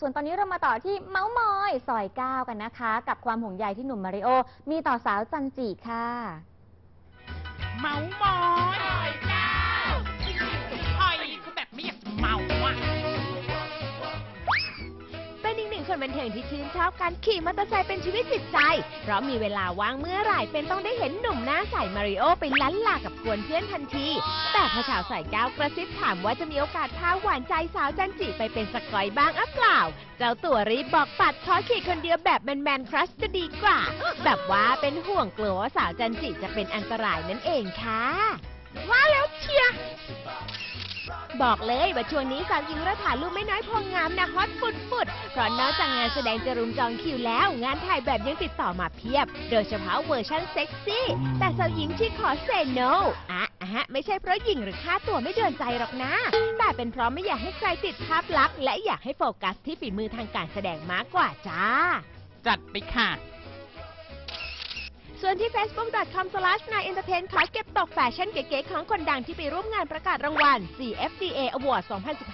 ส่วนตอนนี้เรามาต่อที่เมาส์มอยซอยเก้ากันนะคะ กับความห่วงใยที่หนุ่มมาริโอ มีต่อสาวจันจีค่ะ คนบันเทิงที่ชื่นชอบการขี่มอเตอร์ไซค์เป็นชีวิตจิตใจ เพราะมีเวลาว่างเมื่อไหร่เป็นต้องได้เห็นหนุ่มหน้าใสมาริโอไปลั้นลากับกวนเพื่อนทันที แต่พอสาวใส่ก้าวกระซิบถามว่าจะมีโอกาสพาหวานใจสาวจันจิไปเป็นสกอยบ้างอัเปล่า เจ้าตัวรีบบอกปัดขอขี่คนเดียวแบบแมนๆครัชจะดีกว่า แบบว่าเป็นห่วงกลัวว่าสาวจันจิจะเป็นอันตรายนั่นเองค่ะ ว่าแล้วเชียร์ บอกเลยว่าช่วงนี้สาวหญิงรัฐาลูกไม่น้อยพองงามนะฮอตฟุดฟุดๆเพราะนอกจากงานแสดงจะรุมจองคิวแล้ว งานถ่ายแบบยังติดต่อมาเพียบ โดยเฉพาะเวอร์ชันเซ็กซี่ แต่สาวหญิงที่ขอเซโนอะอะฮะไม่ใช่เพราะหญิงหรือค่าตัวไม่เดินใจหรอกนะ แต่เป็นเพราะไม่อยากให้ใครติดภาพลักษณ์และอยากให้โฟกัสที่ฝีมือทางการแสดงมากกว่าจ้า จัดไปค่ะ ส่วนที่ facebook.com/9entertain ขอเก็บตกแฟชั่นเก๋ๆของคนดังที่ไปร่วมงานประกาศรางวัล CFDA Award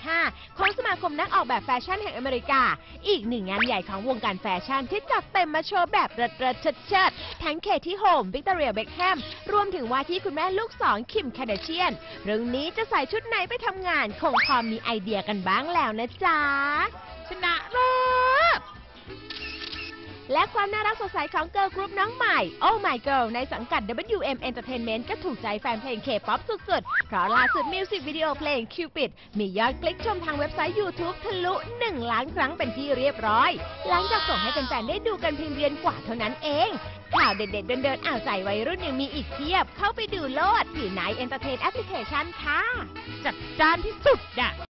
2015 ของสมาคมนักออกแบบแฟชั่นแห่งอเมริกา อีกหนึ่งงานใหญ่ของวงการแฟชั่นที่จัดเต็มมาโชว์แบบเริดเริดเชิดเชิดๆทั้งเคที่โฮมวิกตอเรียเบคแฮมรวมถึงว่าที่คุณแม่ลูกสองคิมแคเดเชียน เรื่องนี้จะใส่ชุดไหนไปทำงาน คงพอมีไอเดียกันบ้างแล้วนะจ๊ะชนะเลิศ และความน่ารักสดใสของเกิร์ลกรุ๊ปน้องใหม่ Oh My Girl ในสังกัด WM Entertainment ก็ถูกใจแฟนเพลง K-POP สุดๆ เพราะล่าสุดมิวสิกวิดีโอเพลง Cupid มียอดคลิกชมทางเว็บไซต์ YouTube ทะลุ 1 ล้านครั้งเป็นที่เรียบร้อย หลังจากส่งให้แฟนๆได้ดูกันเพียงเดือนกว่าเท่านั้นเองข่าวเด็ดๆ เดินๆอ่าวใจวัยรุ่นยังมีอีกเพียบ เข้าไปดูโลดที่ไหน Entertain Application ค่ะ จัดจ้านที่สุดอะ